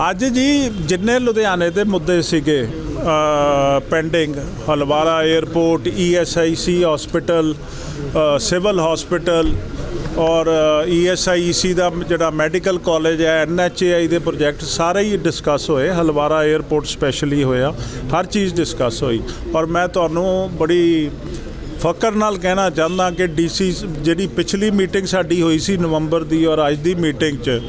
ਅੱਜ ਜੀ ਜਿੰਨੇ ਲੁਧਿਆਣੇ ਦੇ ਮੁੱਦੇ ਸੀਗੇ pending Halwara airport ESIC hospital civil hospital ਔਰ ਈਐਸਆਈਸੀ ਦਾ ਜਿਹੜਾ ਮੈਡੀਕਲ ਕਾਲਜ ਹੈ ਐਨਐਚਏਆਈ ਦੇ ਪ੍ਰੋਜੈਕਟ ਸਾਰੇ ਹੀ ਡਿਸਕਸ ਹੋਏ, ਹਲਵਾਰਾ 에ਅਰਪੋਰਟ ਸਪੈਸ਼ਲੀ ਹੋਇਆ, ਹਰ ਚੀਜ਼ ਡਿਸਕਸ ਹੋਈ ਔਰ ਮੈਂ ਤੁਹਾਨੂੰ ਬੜੀ ਫਕਰ ਨਾਲ ਕਹਿਣਾ ਚਾਹੁੰਦਾ ਕਿ ਡੀਸੀ ਜਿਹੜੀ ਪਿਛਲੀ ਮੀਟਿੰਗ ਸਾਡੀ ਹੋਈ ਸੀ ਨਵੰਬਰ ਦੀ ਔਰ ਅੱਜ ਦੀ ਮੀਟਿੰਗ 'ਚ,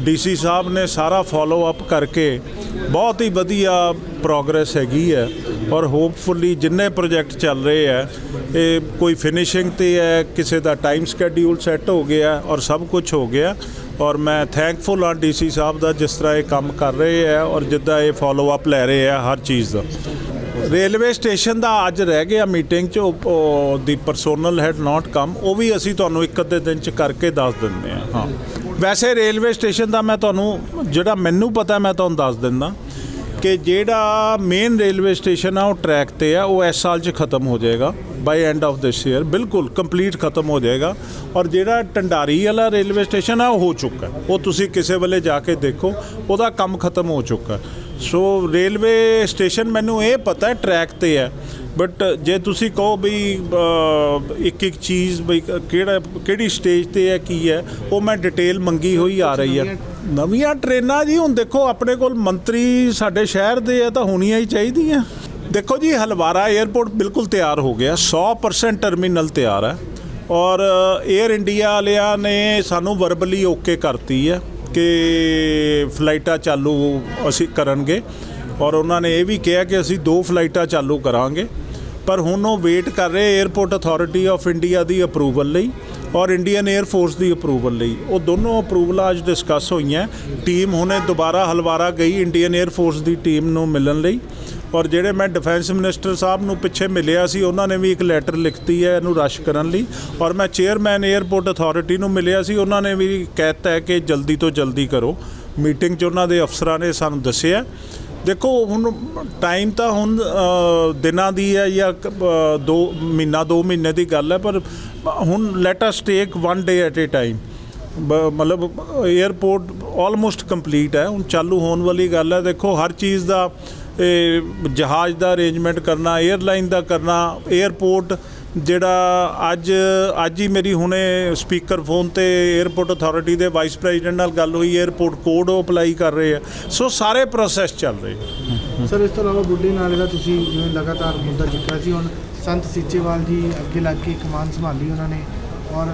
ਡੀਸੀ ਸਾਹਿਬ ਨੇ ਸਾਰਾ ਫਾਲੋ ਅਪ ਕਰਕੇ ਬਹੁਤ ਹੀ ਵਧੀਆ ਪ੍ਰੋਗਰੈਸ ਹੈਗੀ ਹੈ ਔਰ ਹੋਪਫੁਲੀ ਜਿੰਨੇ ਪ੍ਰੋਜੈਕਟ ਚੱਲ ਰਹੇ ਹੈ, ਇਹ ਕੋਈ ਫਿਨਿਸ਼ਿੰਗ ਤੇ ਹੈ, ਕਿਸੇ ਦਾ ਟਾਈਮ ਸਕੇਡਿਊਲ ਸੈੱਟ ਹੋ ਗਿਆ ਔਰ ਸਭ ਕੁਝ ਹੋ ਗਿਆ ਔਰ ਮੈਂ ਥੈਂਕਫੁਲ ਹਾਂ ਡੀਸੀ ਸਾਹਿਬ ਦਾ ਜਿਸ ਤਰ੍ਹਾਂ ਇਹ ਕੰਮ ਕਰ ਰਹੇ ਹੈ ਔਰ ਜਿੱਦਾਂ ਇਹ ਫਾਲੋ ਅਪ ਲੈ ਰਹੇ ਹੈ ਹਰ ਚੀਜ਼ ਦਾ। ਰੇਲਵੇ ਸਟੇਸ਼ਨ ਦਾ ਅੱਜ ਰਹਿ ਗਿਆ ਮੀਟਿੰਗ ਚ ਦੀ ਪਰਸੋਨਲ ਹੈਡ ਨਾਟ ਕਮ ਉਹ ਵੀ ਅਸੀਂ ਤੁਹਾਨੂੰ ਇੱਕ ਅੱਧੇ ਦਿਨ ਚ ਕਰਕੇ ਦੱਸ ਦਿੰਦੇ ਹਾਂ ਹਾਂ। ਵੈਸੇ ਰੇਲਵੇ ਸਟੇਸ਼ਨ ਦਾ ਮੈਂ ਤੁਹਾਨੂੰ, ਜਿਹੜਾ ਮੈਨੂੰ ਪਤਾ, ਮੈਂ ਤੁਹਾਨੂੰ ਦੱਸ ਦਿੰਦਾ ਕਿ ਜਿਹੜਾ ਮੇਨ ਰੇਲਵੇ ਸਟੇਸ਼ਨ ਆ, ਉਹ ਟਰੈਕ ਤੇ ਆ, ਉਹ ਇਸ ਸਾਲ ਚ ਖਤਮ ਹੋ ਜਾਏਗਾ by end of this year ਬਿਲਕੁਲ ਕੰਪਲੀਟ ਖਤਮ ਹੋ ਜਾਏਗਾ ਔਰ ਜਿਹੜਾ ਟੰਡਾਰੀ ਵਾਲਾ ਰੇਲਵੇ ਸਟੇਸ਼ਨ ਆ, ਉਹ ਹੋ ਚੁੱਕਾ ਉਹ ਤੁਸੀਂ ਕਿਸੇ ਵੇਲੇ ਜਾ ਕੇ ਦੇਖੋ, ਉਹਦਾ ਕੰਮ ਖਤਮ ਹੋ ਚੁੱਕਾ ਸੋ ਰੇਲਵੇ ਸਟੇਸ਼ਨ ਮੈਨੂੰ ਇਹ ਪਤਾ ਹੈ ਟਰੈਕ ਤੇ ਹੈ। ਬਟ ਜੇ ਤੁਸੀਂ ਕਹੋ ਵੀ ਇੱਕ ਇੱਕ ਚੀਜ਼ ਬਈ ਕਿਹੜਾ, ਕਿਹੜੀ ਸਟੇਜ ਤੇ ਹੈ, ਕੀ ਹੈ, ਉਹ ਮੈਂ ਡਿਟੇਲ ਮੰਗੀ ਹੋਈ ਆ ਰਹੀ ਹੈ। ਨਵੀਆਂ ਟ੍ਰੇਨਾਂ ਜੀ, ਹੁਣ ਦੇਖੋ, ਆਪਣੇ ਕੋਲ ਮੰਤਰੀ ਸਾਡੇ ਸ਼ਹਿਰ ਦੇ ਆ, ਤਾਂ ਹੋਣੀਆਂ ਹੀ ਚਾਹੀਦੀਆਂ। ਦੇਖੋ ਜੀ, ਹਲਵਾਰਾ 에ਅਰਪੋਰਟ ਬਿਲਕੁਲ ਤਿਆਰ ਹੋ ਗਿਆ 100% ਟਰਮੀਨਲ ਤਿਆਰ ਹੈ। ਔਰ 에ਅਰ ਇੰਡੀਆ ਵਾਲਿਆਂ ਨੇ ਸਾਨੂੰ ਵਰਬਲੀ ਓਕੇ ਕਰਤੀ ਹੈ। ਕਿ ਫਲਾਈਟਾਂ ਚਾਲੂ ਅਸੀਂ ਕਰਨਗੇ। ਔਰ ਉਹਨਾਂ ਨੇ ਇਹ ਵੀ ਕਿਹਾ ਕਿ ਅਸੀਂ ਦੋ ਫਲਾਈਟਾਂ ਚਾਲੂ ਕਰਾਂਗੇ। ਪਰ ਹੁਣ ਉਹ ਵੇਟ ਕਰ ਰਹੇ 에ਅਰਪੋਰਟ ਅਥਾਰਟੀ ਆਫ ਇੰਡੀਆ ਦੀ ਅਪਰੂਵਲ ਲਈ ਔਰ ਇੰਡੀਅਨ 에ਅਰ ਫੋਰਸ ਦੀ ਅਪਰੂਵਲ ਲਈ। ਉਹ ਦੋਨੋਂ ਅਪਰੂਵਲਾਂ ਅੱਜ ਡਿਸਕਸ ਹੋਈਆਂ। ਟੀਮ ਹੁਣੇ ਦੁਬਾਰਾ ਹਲਵਾਰਾ ਗਈ ਇੰਡੀਅਨ 에ਅਰ ਫੋਰਸ ਦੀ ਟੀਮ ਨੂੰ ਮਿਲਣ ਲਈ। ਔਰ ਜਿਹੜੇ ਮੈਂ ਡਿਫੈਂਸ ਮਿਨਿਸਟਰ ਸਾਹਿਬ ਨੂੰ ਪਿੱਛੇ ਮਿਲਿਆ ਸੀ, ਉਹਨਾਂ ਨੇ ਵੀ ਇੱਕ ਲੈਟਰ ਲਿਖਤੀ ਹੈ ਇਹਨੂੰ ਰਸ਼ ਕਰਨ ਲਈ। ਔਰ ਮੈਂ ਚੇਅਰਮੈਨ 에ਅਰਪੋਰਟ ਅਥਾਰਟੀ ਨੂੰ ਮਿਲਿਆ ਸੀ, ਉਹਨਾਂ ਨੇ ਵੀ ਕਹਿਤਾ ਹੈ ਕਿ ਜਲਦੀ ਤੋਂ ਜਲਦੀ ਕਰੋ। ਮੀਟਿੰਗ 'ਚ ਉਹਨਾਂ ਦੇ ਅਫਸਰਾਂ ਨੇ ਸਾਨੂੰ ਦੱਸਿਆ। ਦੇਖੋ, ਹੁਣ ਟਾਈਮ ਤਾਂ ਹੁਣ ਦਿਨਾਂ ਦੀ ਹੈ ਜਾਂ ਕ- ਦੋ, ਮਹੀਨਾ, ਦੋ ਮਹੀਨੇ ਦੀ ਗੱਲ ਹੈ, ਪਰ ਹੁਣ let us take one day at a time ਮਤਲਬ 에ਅਰਪੋਰਟ ਆਲਮੋਸਟ ਕੰਪਲੀਟ ਹੈ। ਹੁਣ ਚਾਲੂ ਹੋਣ ਵਾਲੀ ਗੱਲ ਹੈ। ਦੇਖੋ, ਹਰ ਚੀਜ਼ ਦਾ ਜਹਾਜ਼ ਦਾ ਅਰੇਂਜਮੈਂਟ ਕਰਨਾ 에ਅਰਲਾਈਨ ਦਾ ਕਰਨਾ 에ਅਰਪੋਰਟ ਜਿਹੜਾ ਅੱਜ ਅੱਜ ਹੀ ਮੇਰੀ ਹੁਣੇ ਸਪੀਕਰ ਫੋਨ ਤੇ 에ਅਰਪੋਰਟ ਅਥਾਰਟੀ ਦੇ ਵਾਈਸ ਪ੍ਰੈਜ਼ੀਡੈਂਟ ਨਾਲ ਗੱਲ ਹੋਈ 에ਅਰਪੋਰਟ ਕੋਡ ਉਹ ਅਪਲਾਈ ਕਰ ਰਹੇ ਆ। ਸੋ ਸਾਰੇ ਪ੍ਰੋਸੈਸ ਚੱਲ ਰਹੇ। ਸਰ, ਇਸ ਤੋਂ ਇਲਾਵਾ ਬੁੱਢੇ ਨਾਲੇ ਦਾ ਤੁਸੀਂ ਜਿਵੇਂ ਲਗਾਤਾਰ ਮੁੱਦਾ ਚੁੱਕਿਆ ਸੀ, ਹੁਣ ਸੰਤ ਸੀਚੇਵਾਲ ਜੀ ਅੱਗੇ ਲੱਗ ਕੇ ਕਮਾਨ ਸੰਭਾਲੀ ਉਹਨਾਂ ਨੇ ਔਰ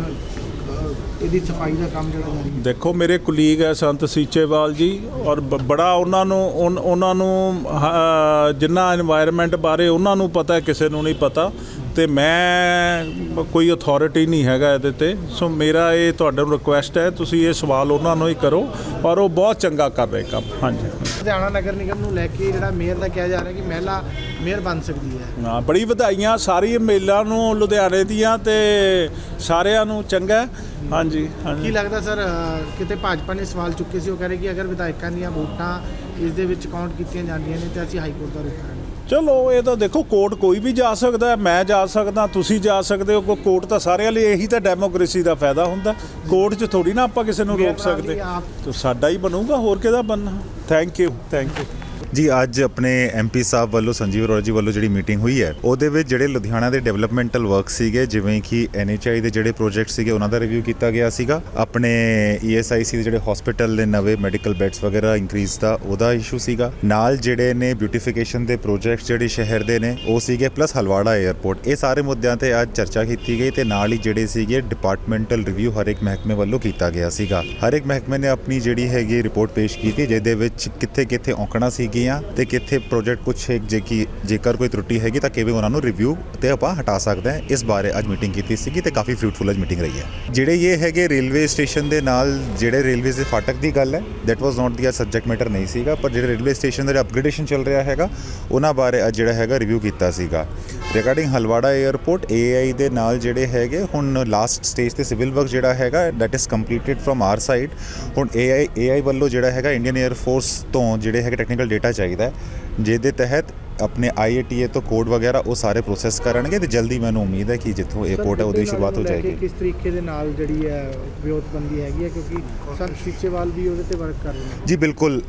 ਇਹਦੀ ਸਫ਼ਾਈ ਦਾ ਕੰਮ ਜਿਹੜਾ ਜਾਰੀ ਹੈ। ਦੇਖੋ, ਮੇਰੇ ਕੁਲੀਗ ਹੈ ਸੰਤ ਸੀਚੇਵਾਲ ਜੀ, ਔਰ ਬੜਾ ਉਹਨਾਂ ਨੂੰ ਉਹਨਾਂ ਨੂੰ ਜਿੰਨਾ এনवायरमेंट ਬਾਰੇ ਉਹਨਾਂ ਨੂੰ ਪਤਾ ਕਿਸੇ ਨੂੰ ਨਹੀਂ ਪਤਾ। ਤੇ ਮੈਂ ਕੋਈ ਅਥਾਰਟੀ ਨਹੀਂ ਹੈਗਾ ਇਹਦੇ ਤੇ। ਸੋ ਮੇਰਾ ਇਹ ਤੁਹਾਡੇ ਨੂੰ ਰਿਕੁਐਸਟ ਹੈ ਤੁਸੀਂ ਇਹ ਸਵਾਲ ਉਹਨਾਂ ਨੂੰ ਹੀ ਕਰੋ ਔਰ ਉਹ ਬਹੁਤ ਚੰਗਾ ਕਰ ਰਹੇ ਕੰਮ। ਹਾਂਜੀ। ਲੁਧਿਆਣਾ ਨਗਰ ਨਿਗਮ ਨੂੰ ਲੈ ਕੇ ਜਿਹੜਾ ਮੇਅਰ ਦਾ ਕਿਹਾ ਜਾ ਰਿਹਾ ਕਿ ਮਹਿਲਾ ਮੇਅਰ ਬਣ ਸਕਦੀ ਹੈ। ਹਾਂ ਬੜੀ ਵਧਾਈਆਂ ਸਾਰੀ ਮੇਲਾਂ ਨੂੰ ਲੁਧਿਆਣੇ ਦੀਆਂ ਤੇ ਸਾਰਿਆਂ ਨੂੰ ਚੰਗਾ ਹੈ। ਹਾਂਜੀ ਕੀ ਹਾਂਜੀ ਲੱਗਦਾ ਸਰ ਕਿਤੇ ਭਾਜਪਾ ਨੇ ਸਵਾਲ ਚੁੱਕੇ ਸੀ ਉਹ ਕਹ ਰਹੇ ਕਿ ਅਗਰ ਵਿਧਾਇਕਾਂ ਦੀਆਂ ਵੋਟਾਂ ਇਸ ਦੇ ਵਿੱਚ ਕਾਊਂਟ ਕੀਤੀਆਂ ਜਾਂਦੀਆਂ ਨੇ ਤੇ ਅਸੀਂ ਹਾਈ ਕੋਰਟ ਦਾ ਰੁਖ ਕਰਾਂਗੇ। ਚਲੋ ਇਹ ਤਾਂ ਦੇਖੋ ਕੋਰਟ ਕੋਈ ਵੀ ਜਾ ਸਕਦਾ ਮੈਂ ਜਾ ਸਕਦਾ ਤੁਸੀਂ ਜਾ ਸਕਦੇ ਹੋ ਕੋਰਟ ਤਾਂ ਸਾਰਿਆਂ ਲਈ ਇਹੀ ਤਾਂ ਡੈਮੋਕ੍ਰੇਸੀ ਦਾ ਫਾਇਦਾ ਹੁੰਦਾ ਕੋਰਟ 'ਚ ਥੋੜੀ ਨਾ ਆਪਾਂ ਕਿਸੇ ਨੂੰ ਰੋਕ ਸਕਦੇ। ਤਾਂ ਸਾਡਾ ਹੀ ਬਣੂਗਾ ਹੋਰ ਕਿਹਦਾ ਬਣਨਾ? ਥੈਂਕ ਯੂ ਥੈਂਕ ਯੂ ਜੀ, ਅੱਜ ਆਪਣੇ ਐਮਪੀ ਸਾਹਿਬ ਵੱਲੋਂ, ਸੰਜੀਵ ਅਰੋੜਾ ਜੀ ਵੱਲੋਂ ਜਿਹੜੀ ਮੀਟਿੰਗ ਹੋਈ ਹੈ, ਉਹਦੇ ਵਿੱਚ ਜਿਹੜੇ ਲੁਧਿਆਣਾ ਦੇ ਡਿਵੈਲਪਮੈਂਟਲ ਵਰਕ ਸੀਗੇ, ਜਿਵੇਂ ਕਿ ਐਨਐਚਆਈ ਦੇ ਜਿਹੜੇ ਪ੍ਰੋਜੈਕਟ ਸੀਗੇ, ਉਹਨਾਂ ਦਾ ਰਿਵਿਊ ਕੀਤਾ ਗਿਆ ਸੀਗਾ। ਆਪਣੇ ਈਐਸਆਈਸੀ ਦੇ ਜਿਹੜੇ ਹਸਪੀਟਲ ਦੇ ਨਵੇਂ ਮੈਡੀਕਲ ਬੈੱਡਸ ਵਗੈਰਾ ਇਨਕਰੀਜ਼ ਦਾ, ਉਹਦਾ ਇਸ਼ੂ ਸੀਗਾ। ਨਾਲ ਜਿਹੜੇ ਨੇ ਬਿਊਟੀਫਿਕੇਸ਼ਨ ਦੇ ਪ੍ਰੋਜੈਕਟ ਜਿਹੜੇ ਸ਼ਹਿਰ ਦੇ ਨੇ, ਉਹ ਸੀਗੇ ਪਲੱਸ ਹਲਵਾੜਾ 에ਅਰਪੋਰਟ ਇਹ ਸਾਰੇ ਮੁੱਦਿਆਂ ਤੇ ਅੱਜ ਚਰਚਾ ਕੀਤੀ ਗਈ ਤੇ ਨਾਲ ਹੀ ਜਿਹੜੇ ਸੀਗੇ ਡਿਪਾਰਟਮੈਂਟਲ ਰਿਵਿਊ ਹਰ ਇੱਕ ਮਹਿਕਮੇ ਵੱਲੋਂ ਕੀਤਾ ਗਿਆ ਸੀਗਾ। ਹਰ ਇੱਕ ਮਹਿਕਮੇ ਨੇ ਆਪਣੀ ਜਿਹੜੀ ਹੈਗੀ ਰਿਪੋਰਟ ਪੇਸ਼ ਕੀਤੀ, ਜਿਹਦੇ ਵਿੱਚ ਕਿੱਥੇ ਕਿੱਥੇ ਔਕੜਾਂ ਸੀਗੀਆਂ ਤੇ ਕਿੱਥੇ ਪ੍ਰੋਜੈਕਟ ਕੁਝ ਜੇ ਕਿ ਜੇਕਰ ਕੋਈ ਤਰੁੱਟੀ ਹੈਗੀ ਤਾਂ ਕਿਵੇਂ ਉਹਨਾਂ ਨੂੰ ਰਿਵਿਊ ਤੇ ਆਪਾਂ ਹਟਾ ਸਕਦੇ ਹਾਂ। ਇਸ ਬਾਰੇ ਅੱਜ ਮੀਟਿੰਗ ਕੀਤੀ ਸੀਗੀ ਤੇ ਕਾਫੀ ਫਰੂਟਫੁਲ ਅੱਜ ਮੀਟਿੰਗ ਰਹੀ ਹੈ। ਜਿਹੜੇ ਇਹ ਹੈਗੇ ਰੇਲਵੇ ਸਟੇਸ਼ਨ ਦੇ ਨਾਲ, ਜਿਹੜੇ ਰੇਲਵੇ ਦੇ ਫਾਟਕ ਦੀ ਗੱਲ ਹੈ that was not the subject matter ਨਹੀਂ ਸੀਗਾ, ਪਰ ਜਿਹੜੇ ਰੇਲਵੇ ਸਟੇਸ਼ਨ ਦਾ ਅਪਗ੍ਰੇਡੇਸ਼ਨ ਚੱਲ ਰਿਹਾ ਹੈਗਾ, ਉਹਨਾਂ ਬਾਰੇ ਅੱਜ ਜਿਹੜਾ ਹੈਗਾ ਰਿਵਿਊ ਕੀਤਾ ਸੀਗਾ। ਰਿਗਾਰਡਿੰਗ ਹਲਵਾੜਾ 에ਅਰਪੋਰਟ ਏਆਈ ਦੇ ਨਾਲ ਜਿਹੜੇ ਹੈਗੇ, ਹੁਣ ਲਾਸਟ ਸਟੇਜ ਤੇ ਸਿਵਲ ਵਰਕ ਜਿਹੜਾ ਹੈਗਾ that is completed from our side ਹੁਣ ਏਆਈ ਏਆਈ ਵੱਲੋਂ ਜਿਹੜਾ ਹੈਗਾ ਇੰਡੀਅਨ 에ਅਰ ਫੋਰਸ ਤੋਂ ਜਿਹੜੇ ਹੈਗੇ ਟੈਕਨੀਕਲ ਡਾਟਾ ਚਾਹੀਦਾ ਹੈ ਜਿਹਦੇ ਤਹਿਤ ਆਪਣੇ ਆਈਏਟੀਏ ਤੋਂ ਕੋਡ ਵਗੈਰਾ ਉਹ ਸਾਰੇ ਪ੍ਰੋਸੈਸ ਕਰਨਗੇ ਤੇ ਜਲਦੀ ਮੈਨੂੰ ਉਮੀਦ ਹੈ ਕਿ ਜਿੱਥੋਂ 에어ਪੋਰਟ ਹੈ ਉਹਦੀ ਸ਼ੁਰੂਆਤ ਹੋ ਜਾਏਗੀ। ਕਿਸ ਤਰੀਕੇ ਦੇ ਨਾਲ ਜਿਹੜੀ ਹੈ ਵਿਉਤਬੰਦੀ ਹੈਗੀ ਹੈ? ਕਿਉਂਕਿ ਸੰਤ ਸੀਚੇਵਾਲ ਵੀ ਉਹਦੇ ਤੇ ਵਰਕ ਕਰ ਰਹੇ ਨੇ। ਜੀ ਬਿਲਕੁਲ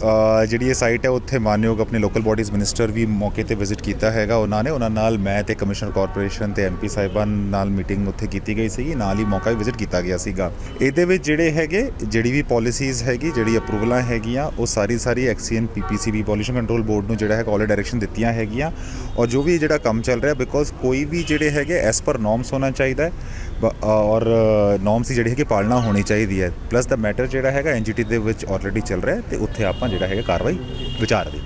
ਜਿਹੜੀ ਇਹ ਸਾਈਟ ਹੈ ਉੱਥੇ ਮਾਨਯੋਗ ਆਪਣੇ ਲੋਕਲ ਬਾਡੀਜ਼ ਮਿਨਿਸਟਰ ਵੀ ਮੌਕੇ ਤੇ ਵਿਜ਼ਿਟ ਕੀਤਾ ਹੈਗਾ। ਉਹਨਾਂ ਨੇ ਉਹਨਾਂ ਨਾਲ ਮੈਂ ਤੇ ਕਮਿਸ਼ਨਰ ਕਾਰਪੋਰੇਸ਼ਨ ਤੇ ਐਮਪੀ ਸਾਹਿਬਾਨ ਨਾਲ ਮੀਟਿੰਗ ਉੱਥੇ ਕੀਤੀ ਗਈ ਸੀਗੀ। ਨਾਲ ਹੀ ਮੌਕਾ ਵੀ ਵਿਜ਼ਿਟ ਕੀਤਾ ਗਿਆ ਸੀਗਾ। ਇਹਦੇ ਵਿੱਚ ਜਿਹੜੇ ਹੈਗੇ ਜਿਹੜੀ ਵੀ ਪਾਲਿਸੀਜ਼ ਹੈਗੀ ਜਿਹੜੀ ਅਪਰੂਵਲਾਂ ਹੈਗੀਆਂ ਉਹ ਸਾਰੀ ਸਾਰੀ XEN PPCB pollution control board ਨੂੰ ਜਿਹੜਾ ਹੈ ਕਾਲਰ ਡਾਇਰੈਕਸ਼ਨ ਦਿੱਤੀਆਂ ਹੈਗੀਆਂ ਔਰ ਜੋ ਵੀ ਜਿਹੜਾ ਕੰਮ ਚੱਲ ਰਿਹਾ ਬਿਕੋਜ਼ ਕੋਈ ਵੀ ਜਿਹੜੇ ਹੈਗੇ ਐਸ ਪਰ ਨੋਰਮਸ ਹੋਣਾ ਚਾਹੀਦਾ ਹੈ। ਬ- ਔਰ ਨੋਰਮਸ ਜਿਹੜੀ ਹੈਗੀ ਪਾਲਣਾ ਹੋਣੀ ਚਾਹੀਦੀ ਹੈ। ਪਲੱਸ ਦਾ ਮੈਟਰ ਜਿਹੜਾ ਹੈਗਾ ਐਨਜੀਟੀ ਦੇ ਵਿੱਚ ਆਲਰੇਡੀ ਚੱਲ ਰਿਹਾ ਹੈ ਤੇ ਉੱਥੇ ਆਪਾਂ ਜਿਹੜਾ ਹੈਗਾ ਕਾਰਵਾਈ ਵਿਚਾਰ ਦੇ